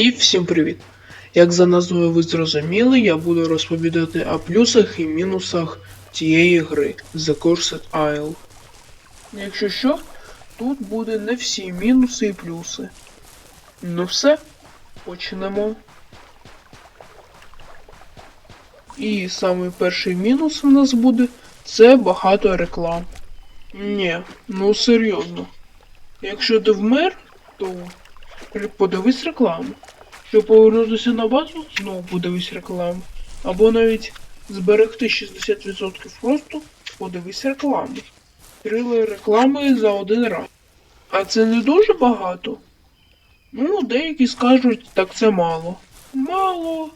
І всім привіт! Як за назвою ви зрозуміли, я буду розповідати о плюсах і мінусах цієї гри The Cursed Isle. Якщо що, тут буде не всі мінуси і плюси. Ну все, почнемо. І самий перший мінус у нас буде це багато реклам. Ні, ну серйозно. Якщо ти вмер, то подивись рекламу. Щоб повернутися на базу, знову подивись рекламу. Або навіть зберегти 60% просто подивись рекламу. Три реклами за один раз. А це не дуже багато. Ну, деякі скажуть, так це мало. Мало.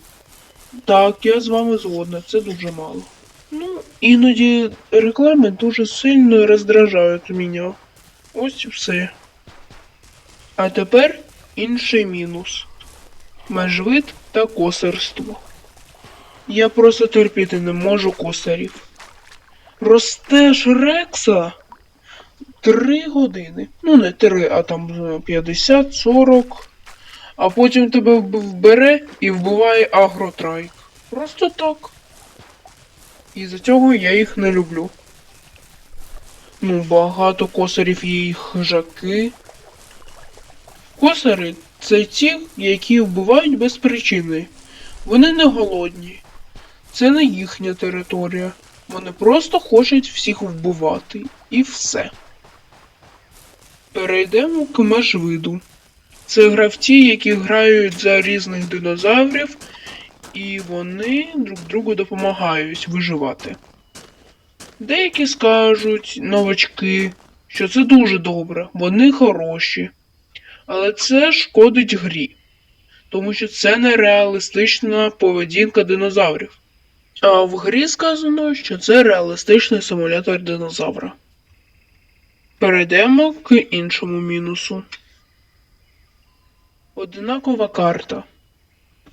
Так, я з вами згодна, це дуже мало. Ну, іноді реклами дуже сильно роздражають мене. Ось і все. А тепер інший мінус. Межвид та косарство. Я просто терпіти не можу косарів. Ростеш Рекса три години. Ну, не три, а там 50-40. А потім тебе вб- бере і вбиває агротрайк. Просто так. І за цього я їх не люблю. Ну, багато косарів є і хижаки. Косари це ті, які вбивають без причини. Вони не голодні. Це не їхня територія. Вони просто хочуть всіх вбивати. І все. Перейдемо к межвиду. Це гравці, які грають за різних динозаврів, і вони друг другу допомагають виживати. Деякі скажуть, новачки, що це дуже добре, вони хороші. Але це шкодить грі, тому що це нереалістична поведінка динозаврів. А в грі сказано, що це реалістичний симулятор динозавра. Перейдемо к іншому мінусу. Одинакова карта.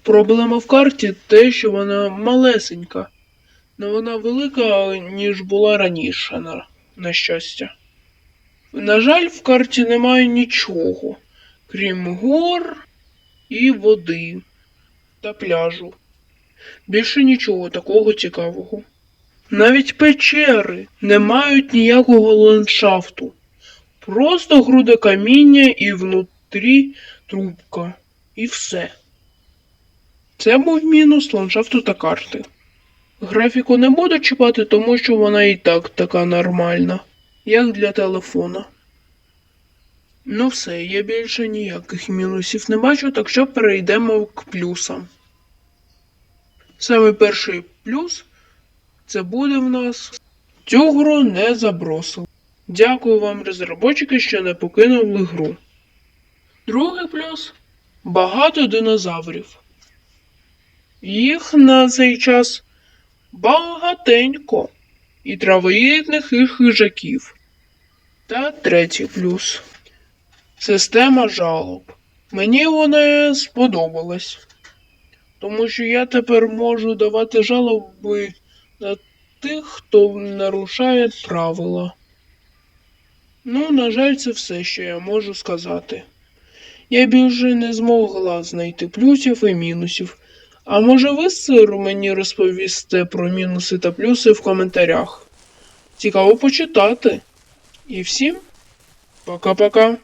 Проблема в карті те, що вона малесенька, але вона велика, ніж була раніше, на, на щастя. На жаль, в карті немає нічого крім гор і води та пляжу. Більше нічого такого цікавого. Навіть печери не мають ніякого ландшафту. Просто груда каміння і внутрі трубка. І все. Це був мінус ландшафту та карти. Графіку не буду чіпати, тому що вона і так така нормальна, як для телефона. Ну все, я більше ніяких мінусів не бачу, так що перейдемо к плюсам. Саме перший плюс це буде в нас цю гру не забросили. Дякую вам, розробники, що не покинули гру. Другий плюс багато динозаврів. Їх на цей час багатенько. І травоїдних, і хижаків. Та третій плюс. Система жалоб. Мені вона сподобалась. Тому що я тепер можу давати жалоби на тих, хто нарушає правила. Ну, на жаль, це все, що я можу сказати. Я більше не змогла знайти плюсів і мінусів. А може ви, сир, мені розповісте про мінуси та плюси в коментарях? Цікаво почитати. І всім пока-пока.